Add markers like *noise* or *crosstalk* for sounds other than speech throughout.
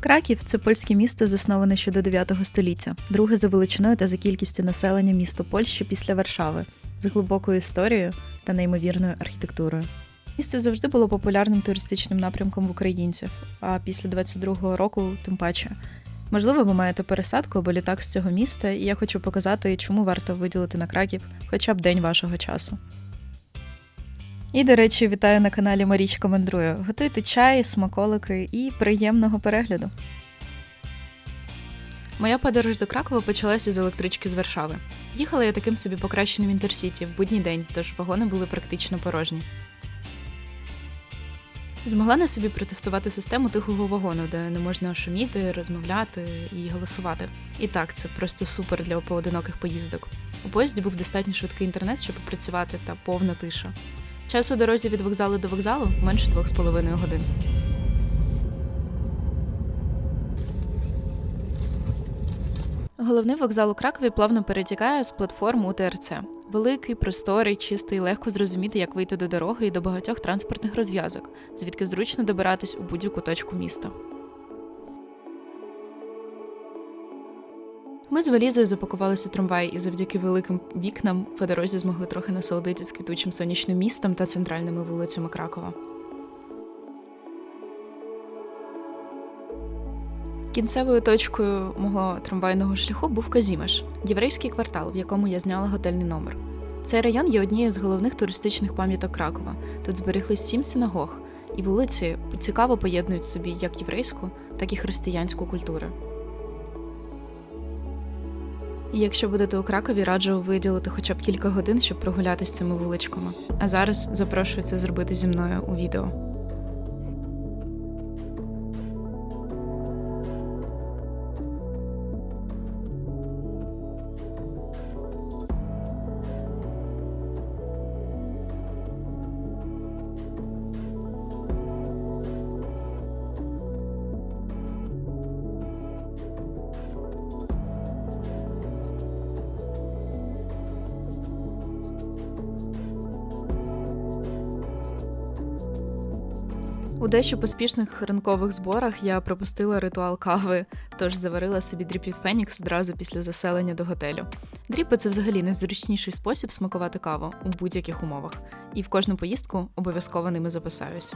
Краків це польське місто, засноване ще до 9 століття, друге за величиною та за кількістю населення місто Польщі після Варшави, з глибокою історією та неймовірною архітектурою. Місце завжди було популярним туристичним напрямком в українців, а після 22-го року тим паче. Можливо, ви маєте пересадку або літак з цього міста, і я хочу показати, чому варто виділити на Краків хоча б день вашого часу. І, до речі, вітаю на каналі Марічка Мандрує. Готуйте чай, смаколики і приємного перегляду. Моя подорож до Кракова почалася з електрички з Варшави. Їхала я таким собі покращеним інтерсіті в будній день, тож вагони були практично порожні. Змогла на собі протестувати систему тихого вагону, де не можна шуміти, розмовляти і голосувати. І так, це просто супер для поодиноких поїздок. У поїзді був достатньо швидкий інтернет, щоб працювати, та повна тиша. Час у дорозі від вокзалу до вокзалу менше двох з половиною годин. Головний вокзал у Кракові плавно перетікає з платформ ТРЦ. Великий, просторий, чистий, легко зрозуміти, як вийти до дороги і до багатьох транспортних розв'язок, звідки зручно добиратись у будь-яку точку міста. Ми з валізою запакувалися трамвай і завдяки великим вікнам по дорозі змогли трохи насолодитись квітучим сонячним містом та центральними вулицями Кракова. Кінцевою точкою мого трамвайного шляху був Казімеш, єврейський квартал, в якому я зняла готельний номер. Цей район є однією з головних туристичних пам'яток Кракова. Тут збереглись сім синагог, і вулиці цікаво поєднують собі як єврейську, так і християнську культури. Якщо будете у Кракові, раджу виділити хоча б кілька годин, щоб прогулятися цими вуличками. А зараз запрошую це зробити зі мною у відео. У дещо поспішних ранкових зборах я пропустила ритуал кави, тож заварила собі дріп від Фенікс одразу після заселення до готелю. Дріпи це взагалі найзручніший спосіб смакувати каву у будь-яких умовах, і в кожну поїздку обов'язково ними записаюсь.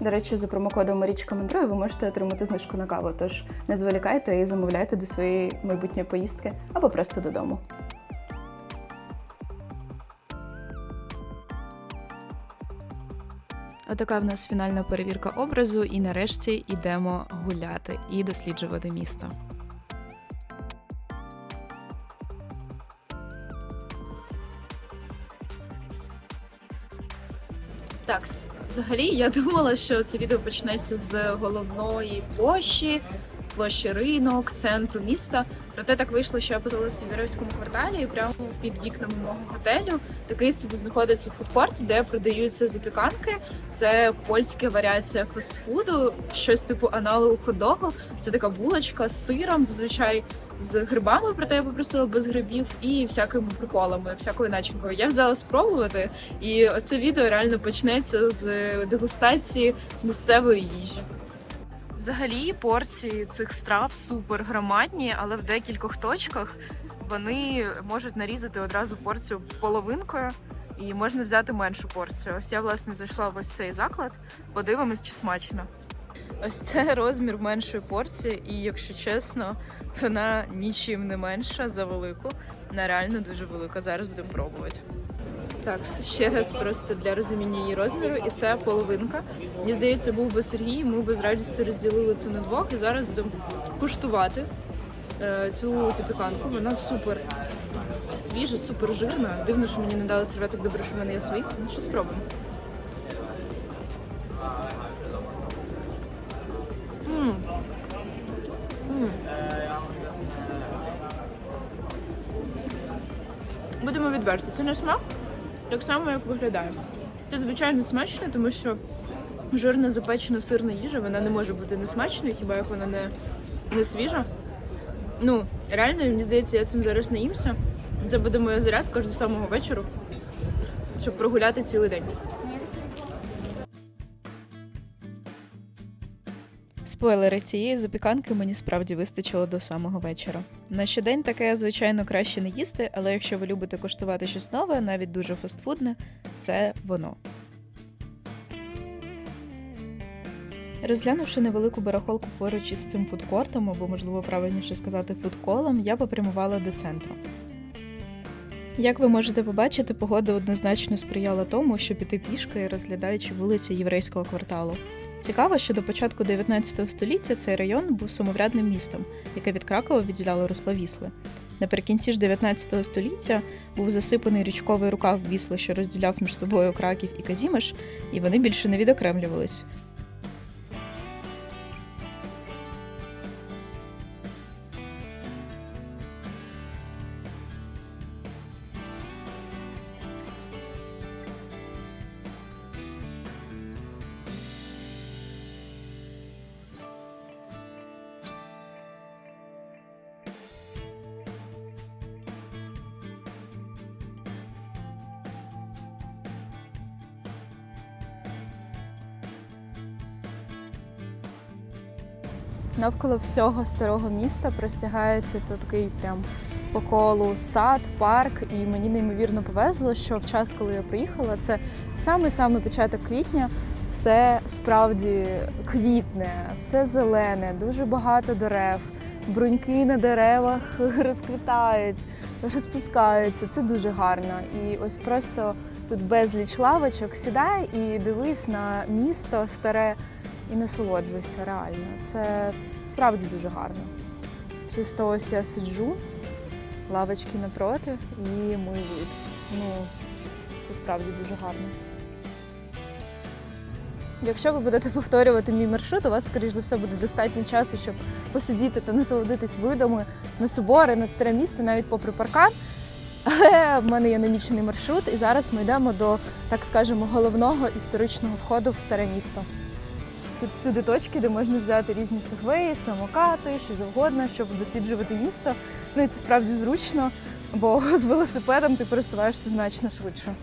До речі, за промокодом Марічка Мандрує ви можете отримати знижку на каву, тож не зволікайте і замовляйте до своєї майбутньої поїздки або просто додому. Отака в нас фінальна перевірка образу, і нарешті йдемо гуляти і досліджувати місто. Такс. Взагалі, я *laughs* думала, що це відео почнеться з головної площі, площі ринок, центру міста. Проте так вийшло, що я опинилася в єврейському кварталі і прямо під вікнами мого готелю такий собі знаходиться фудкорт, де продаються запіканки. Це польська варіація фастфуду, щось типу аналогу хот-догу. Це така булочка з сиром, зазвичай з грибами, проте я попросила без грибів і всякими приколами, всякою начинкою. Я взяла спробувати, і оце відео реально почнеться з дегустації місцевої їжі. Взагалі порції цих страв супер громадні, але в декількох точках вони можуть нарізати одразу порцію половинкою і можна взяти меншу порцію. Ось я власне зайшла в ось цей заклад. Подивимось, чи смачно. Ось це розмір меншої порції, і якщо чесно, вона нічим не менша за велику. Вона реально дуже велика. Зараз будемо пробувати. Так, ще раз просто для розуміння її розміру, і це половинка. Мені здається, був би Сергій, ми б з радістю розділили це на двох, і зараз будемо куштувати е, цю запіканку. Вона супер свіжа, супер жирна. Дивно, що мені не дали серветок, добре, що в мене є свої. Ну, що спробуємо. Будемо відверті. Це не смак так само, як виглядає. Це звичайно смачно, тому що жирна запечена сирна їжа, вона не може бути несмачною, хіба як вона не, не свіжа. Ну, реально, мені здається, я цим зараз наїмся. Це буде моя зарядка до самого вечора, щоб прогуляти цілий день. Спойлери цієї запіканки мені справді вистачило до самого вечора. На щодень таке, звичайно, краще не їсти, але якщо ви любите коштувати щось нове, навіть дуже фастфудне, це воно. Розглянувши невелику барахолку поруч із цим фудкортом, або, можливо, правильніше сказати, фудколом, я попрямувала до центру. Як ви можете побачити, погода однозначно сприяла тому, щоб піти пішки, розглядаючи вулиці єврейського кварталу. Цікаво, що до початку 19 століття цей район був самоврядним містом, яке від Кракова відділяло русло Вісли. Наприкінці ж 19 століття був засипаний річковий рукав Вісли, що розділяв між собою Краків і Казімеш, і вони більше не відокремлювались. Навколо всього старого міста простягається такий прям по колу сад, парк, і мені неймовірно повезло, що в час, коли я приїхала, це саме-саме початок квітня. Все справді квітне, все зелене, дуже багато дерев, бруньки на деревах *laughs* розквітають, розпускаються. Це дуже гарно. І ось просто тут безліч лавочок. Сідай і дивись на місто старе і насолоджуйся реально. Це справді дуже гарно. Чисто ось я сиджу, лавочки напроти і мій вид. Ну, це справді дуже гарно. Якщо ви будете повторювати мій маршрут, у вас, скоріш за все, буде достатньо часу, щоб посидіти та насолодитись видами на собори, на старе місто, навіть попри паркан. Але в мене є намічений маршрут, і зараз ми йдемо до, так скажемо, головного історичного входу в старе місто. Тут всюди точки, де можна взяти різні сегвеї, самокати, що завгодно, щоб досліджувати місто. Ну і це справді зручно, бо *laughs* з велосипедом ти пересуваєшся значно швидше.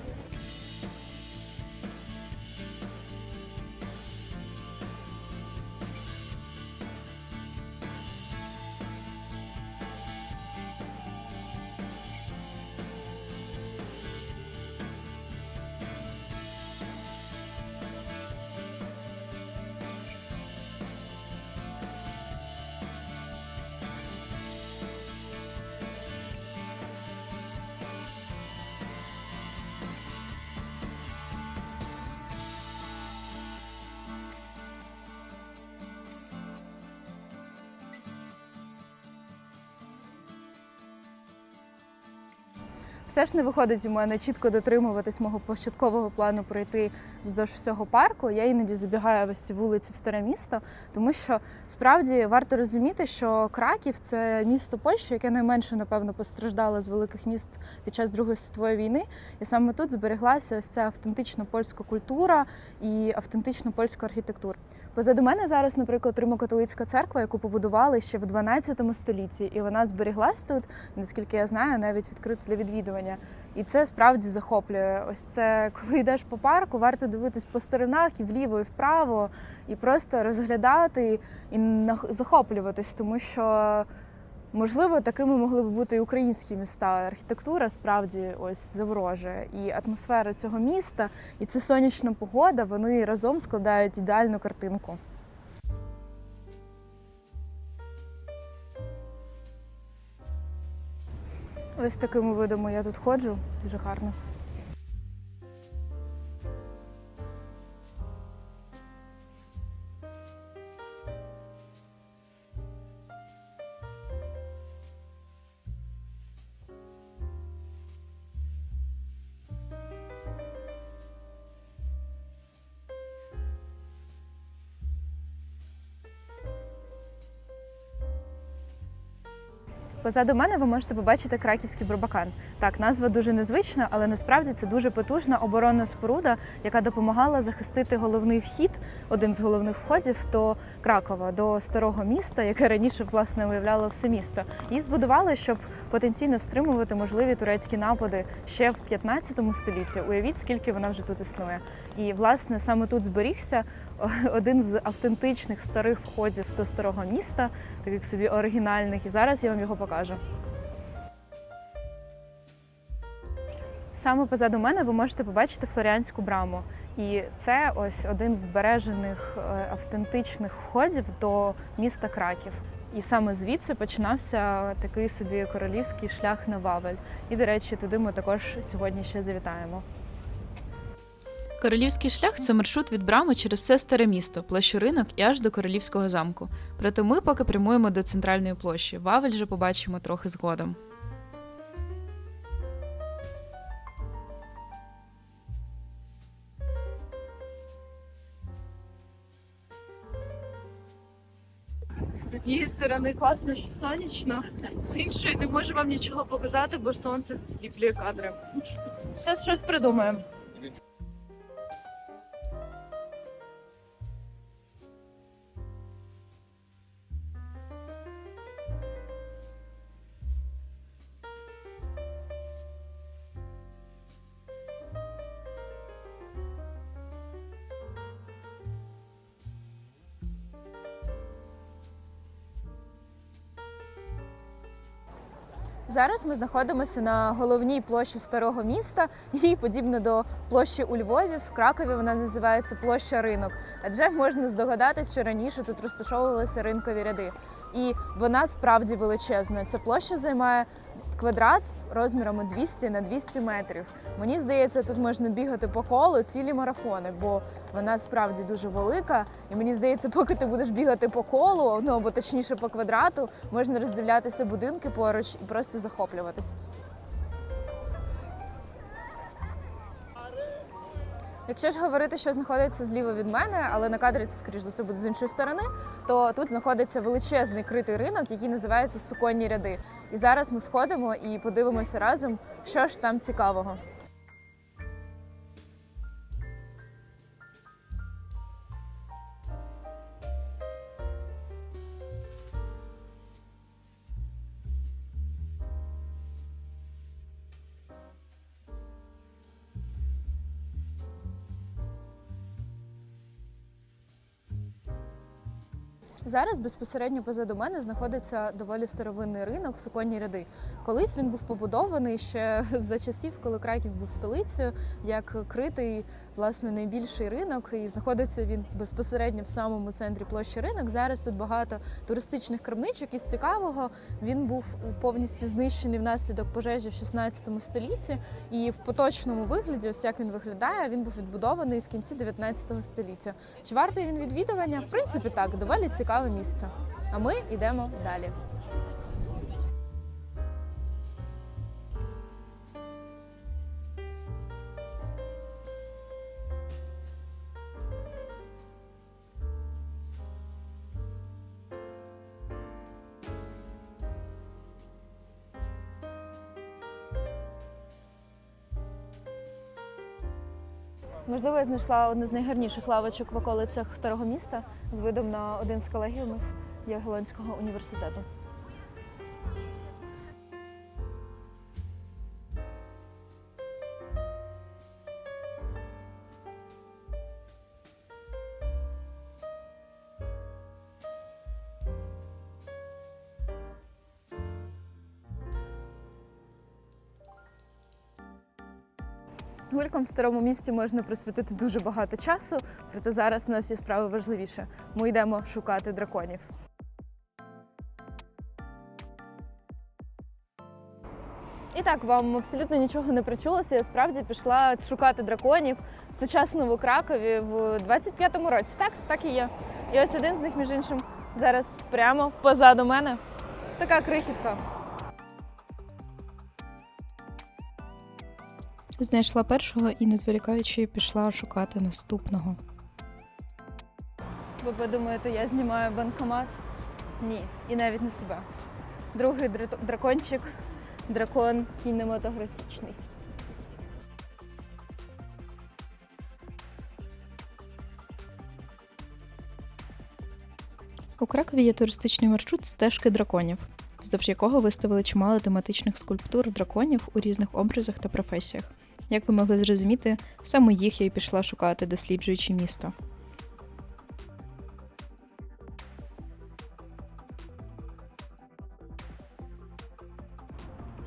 Все ж не виходить у мене чітко дотримуватись мого початкового плану пройти вздовж всього парку. Я іноді забігаю ось ці вулиці в старе місто, тому що справді варто розуміти, що Краків це місто Польщі, яке найменше напевно постраждало з великих міст під час Другої світової війни. І саме тут збереглася ось ця автентична польська культура і автентична польська архітектура. Позаду мене зараз, наприклад, Римо-католицька церква, яку побудували ще в 12 столітті, і вона зберіглась тут, наскільки я знаю, навіть відкрита для відвідування. І це справді захоплює. Ось це коли йдеш по парку, варто дивитись по сторонах і вліво, і вправо, і просто розглядати і захоплюватись, тому що. Можливо, такими могли б бути і українські міста. Архітектура справді ось заворожує. І атмосфера цього міста, і це сонячна погода, вони разом складають ідеальну картинку. Ось такими видами я тут ходжу, дуже гарно. Позаду мене ви можете побачити краківський Барбакан. Так, назва дуже незвична, але насправді це дуже потужна оборонна споруда, яка допомагала захистити головний вхід, один з головних входів до Кракова, до старого міста, яке раніше власне уявляло все місто. Її збудували, щоб потенційно стримувати можливі турецькі напади ще в 15 столітті. Уявіть, скільки вона вже тут існує. І власне саме тут зберігся один з автентичних старих входів до старого міста, таких собі оригінальних. І зараз я вам його покажу. Саме позаду мене ви можете побачити Флоріанську браму. І це ось один з збережених е, автентичних входів до міста Краків. І саме звідси починався такий собі королівський шлях на Вавель. І, до речі, туди ми також сьогодні ще завітаємо. Королівський шлях це маршрут від брами через все старе місто, площу ринок і аж до королівського замку. Проте ми поки прямуємо до центральної площі. Вавель же побачимо трохи згодом. З однієї сторони класно, що сонячно, з іншої не можу вам нічого показати, бо сонце засліплює кадри. Зараз щось придумаємо. Зараз ми знаходимося на головній площі старого міста, і подібно до площі у Львові, в Кракові вона називається площа ринок. Адже можна здогадатись, що раніше тут розташовувалися ринкові ряди. І вона справді величезна. Ця площа займає квадрат розмірами 200 на 200 метрів. Мені здається, тут можна бігати по колу цілі марафони, бо вона справді дуже велика. І мені здається, поки ти будеш бігати по колу, ну або точніше по квадрату, можна роздивлятися будинки поруч і просто захоплюватись. Якщо ж говорити, що знаходиться зліва від мене, але на кадрі це, скоріш за все, буде з іншої сторони, то тут знаходиться величезний критий ринок, який називається Суконні ряди. І зараз ми сходимо і подивимося разом, що ж там цікавого. Зараз безпосередньо позаду мене знаходиться доволі старовинний ринок в суконні ряди. Колись він був побудований ще *laughs* за часів, коли Краків був столицею, як критий власне найбільший ринок, і знаходиться він безпосередньо в самому центрі площі ринок. Зараз тут багато туристичних крамничок. Із цікавого він був повністю знищений внаслідок пожежі в 16 столітті. І в поточному вигляді, ось як він виглядає, він був відбудований в кінці 19 століття. Чи вартий він відвідування? В принципі, так, доволі цікаве місце. А ми йдемо далі. Можливо, я знайшла одну з найгарніших лавочок в околицях старого міста з видом на один з колегіумів Ягелонського університету. Гулькам в старому місті можна присвятити дуже багато часу, проте зараз у нас є справи важливіше. Ми йдемо шукати драконів. І так, вам абсолютно нічого не причулося. Я справді пішла шукати драконів в сучасному Кракові в 25-му році. Так, так і є. І ось один з них, між іншим, зараз прямо позаду мене. Така крихітка. Знайшла першого і, не зволікаючи, пішла шукати наступного. Ви подумаєте, я знімаю банкомат? Ні, і навіть не себе. Другий дра- дракончик дракон кінематографічний. У Кракові є туристичний маршрут стежки драконів, вздовж якого виставили чимало тематичних скульптур драконів у різних образах та професіях. Як ви могли зрозуміти, саме їх я й пішла шукати, досліджуючи місто.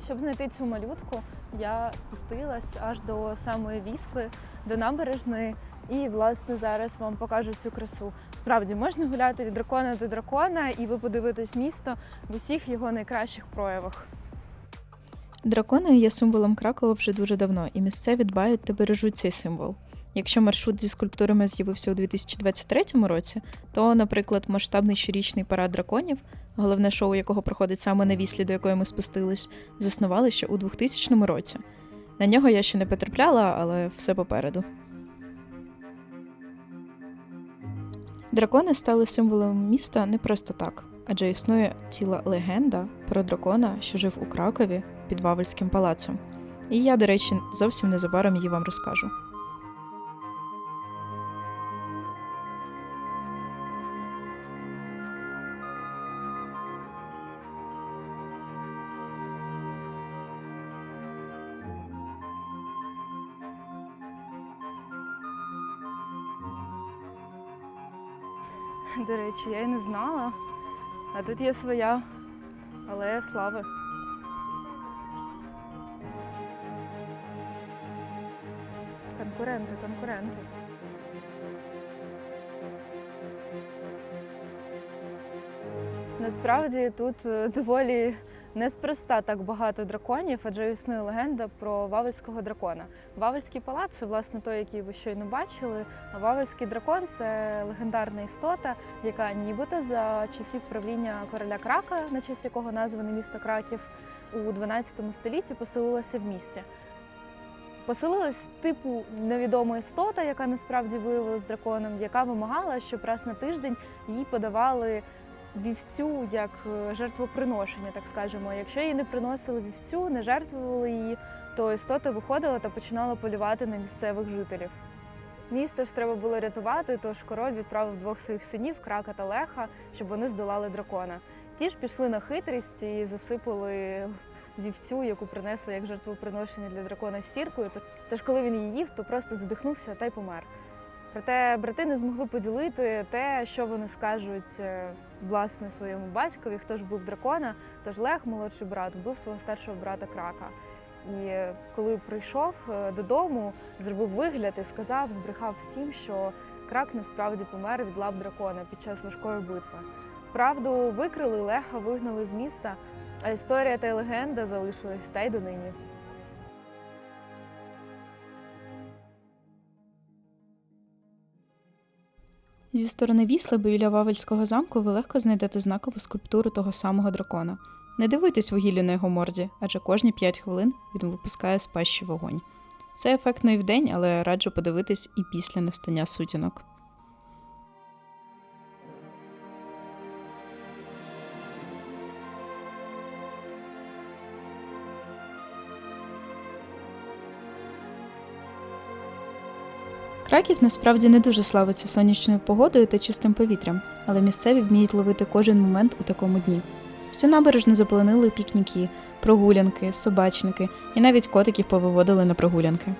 Щоб знайти цю малютку, я спустилась аж до самої вісли, до набережної. І власне зараз вам покажу цю красу. Справді можна гуляти від дракона до дракона, і ви подивитесь місто в усіх його найкращих проявах. Дракони є символом Кракова вже дуже давно, і місцеві дбають та бережуть цей символ. Якщо маршрут зі скульптурами з'явився у 2023 році, то, наприклад, масштабний щорічний парад драконів, головне шоу якого проходить саме на віслі, до якої ми спустились, заснували ще у 2000 році. На нього я ще не потрапляла, але все попереду. Дракони стали символом міста не просто так, адже існує ціла легенда про дракона, що жив у Кракові під Вавельським палацем. І я, до речі, зовсім незабаром її вам розкажу. До речі, я й не знала. А тут є своя алея слави. Конкуренти. Насправді тут е, доволі неспроста так багато драконів, адже існує легенда про Вавельського дракона. Вавельський палац це власне той, який ви щойно бачили. А Вавельський дракон це легендарна істота, яка нібито за часів правління короля Крака, на честь якого назване місто Краків, у 12 столітті поселилася в місті. Поселилась типу невідома істота, яка насправді виявилась драконом, яка вимагала, щоб раз на тиждень їй подавали вівцю як е, жертвоприношення, так скажемо. Якщо їй не приносили вівцю, не жертвували її, то істота виходила та починала полювати на місцевих жителів. Місто ж треба було рятувати, тож король відправив двох своїх синів Крака та Леха, щоб вони здолали дракона. Ті ж пішли на хитрість і засипали вівцю, яку принесли як жертвоприношення для дракона сіркою. Тож, коли він її їв, то просто задихнувся та й помер. Проте брати не змогли поділити те, що вони скажуть е, власне своєму батькові, хто ж був дракона. Тож Лех, молодший брат, вбив свого старшого брата Крака. І е, коли прийшов е, додому, зробив вигляд і сказав, збрехав всім, що крак насправді помер від лап дракона під час важкої битви. Правду викрили, Леха вигнали з міста, а історія та легенда залишились та й донині. Зі сторони Вісла біля Вавельського замку ви легко знайдете знакову скульптуру того самого дракона. Не дивуйтесь вугіллю на його морді, адже кожні 5 хвилин він випускає з пащі вогонь. Це ефектно і вдень, але раджу подивитись і після настання сутінок. Краків насправді не дуже славиться сонячною погодою та чистим повітрям, але місцеві вміють ловити кожен момент у такому дні. Всю набережну заполонили пікніки, прогулянки, собачники і навіть котиків повиводили на прогулянки.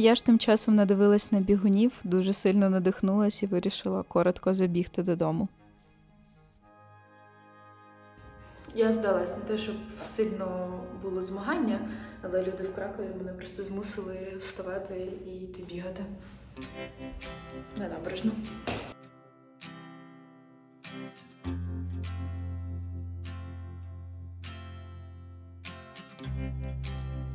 Я ж тим часом надивилась на бігунів, дуже сильно надихнулась і вирішила коротко забігти додому. Я здалась не те, щоб сильно було змагання, але люди в Кракові мене просто змусили вставати і йти бігати на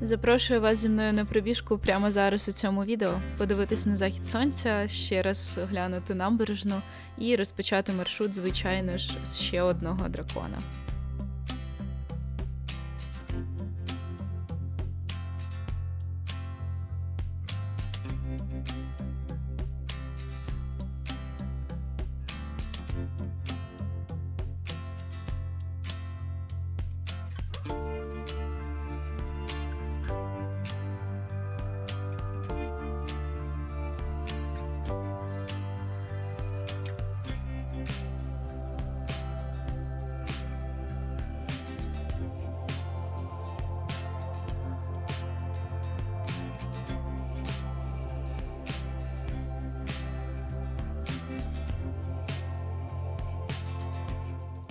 Запрошую вас зі мною на пробіжку прямо зараз у цьому відео, подивитись на захід сонця, ще раз оглянути набережну і розпочати маршрут, звичайно ж, з ще одного дракона.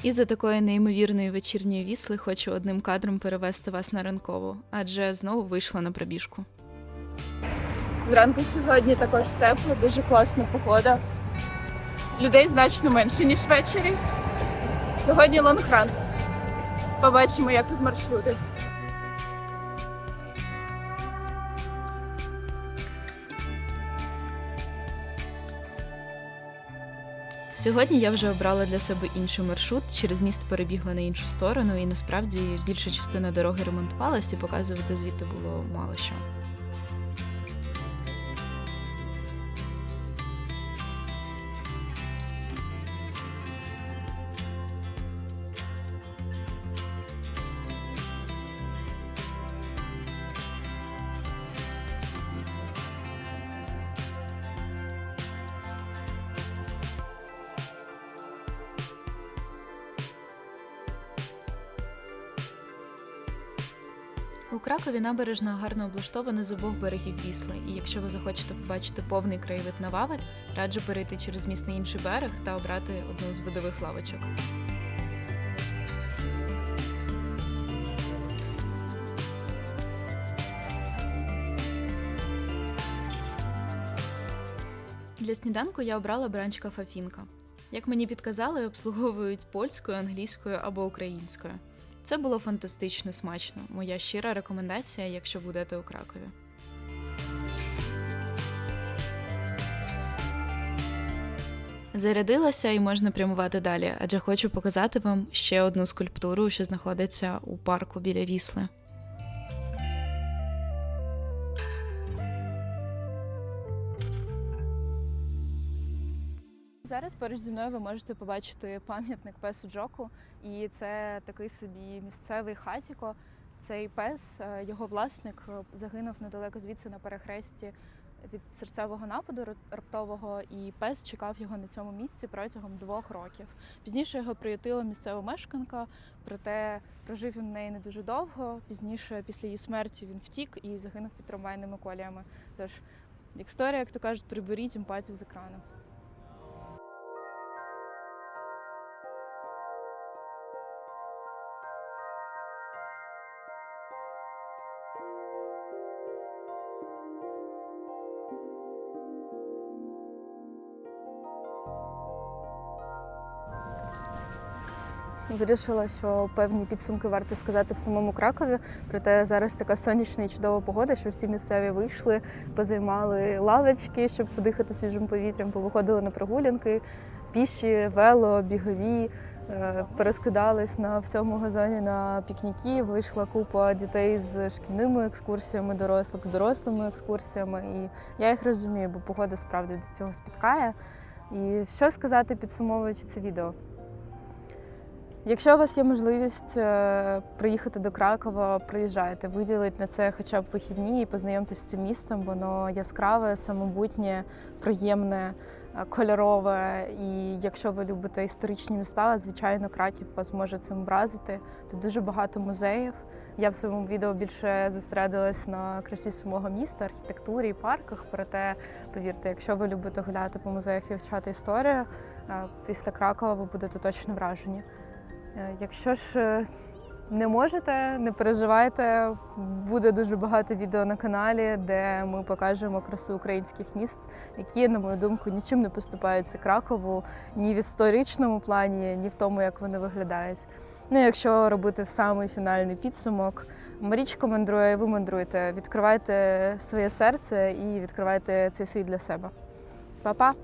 І за такої неймовірної вечірньої вісли хочу одним кадром перевести вас на ранкову, адже знову вийшла на пробіжку. Зранку сьогодні також тепло, дуже класна погода. Людей значно менше, ніж ввечері. Сьогодні лонгран. Побачимо, як тут маршрути. Сьогодні я вже обрала для себе інший маршрут. Через міст перебігла на іншу сторону, і насправді більша частина дороги ремонтувалась, і показувати звідти було мало що. У Кракові набережна гарно облаштована з обох берегів Вісли, і якщо ви захочете побачити повний краєвид на Вавель, раджу перейти через міст на інший берег та обрати одну з видових лавочок. Для сніданку я обрала бранч кафе. Як мені підказали, обслуговують польською, англійською або українською. Це було фантастично смачно. Моя щира рекомендація, якщо будете у Кракові. Зарядилася і можна прямувати далі, адже хочу показати вам ще одну скульптуру, що знаходиться у парку біля Вісли. Зараз поруч зі мною ви можете побачити пам'ятник песу Джоку, і це такий собі місцевий хатіко. Цей пес, е, його власник е, загинув недалеко звідси на перехресті від серцевого нападу ра- раптового, і пес чекав його на цьому місці протягом двох років. Пізніше його приютила місцева мешканка, проте прожив він в неї не дуже довго. Пізніше, після її смерті, він втік і загинув під трамвайними коліями. Тож історія, як то кажуть, приберіть емпатію з екрану. Вирішила, що певні підсумки варто сказати в самому Кракові. Проте зараз така сонячна і чудова погода, що всі місцеві вийшли, позаймали лавочки, щоб подихати свіжим повітрям, повиходили на прогулянки, піші, вело, бігові. е, Перескидались на всьому газоні на пікніки. Вийшла купа дітей з шкільними екскурсіями, дорослих з дорослими екскурсіями. І я їх розумію, бо погода справді до цього спіткає. І що сказати, підсумовуючи це відео? Якщо у вас є можливість е, приїхати до Кракова, приїжджайте, виділіть на це хоча б вихідні і познайомтесь з цим містом. Воно яскраве, самобутнє, приємне, е, кольорове. І якщо ви любите історичні міста, звичайно, Краків вас може цим вразити. Тут дуже багато музеїв. Я в своєму відео більше зосередилась на красі самого міста, архітектурі і парках. Проте, повірте, якщо ви любите гуляти по музеях і вивчати історію, е, після Кракова ви будете точно вражені. Е, Якщо ж е, не можете, не переживайте. Буде дуже багато відео на каналі, де ми покажемо красу українських міст, які, на мою думку, нічим не поступаються Кракову ні в історичному плані, ні в тому, як вони виглядають. Ну, якщо робити самий фінальний підсумок, Марічка мандрує, ви мандруйте, відкривайте своє серце і відкривайте цей світ для себе. Па-па!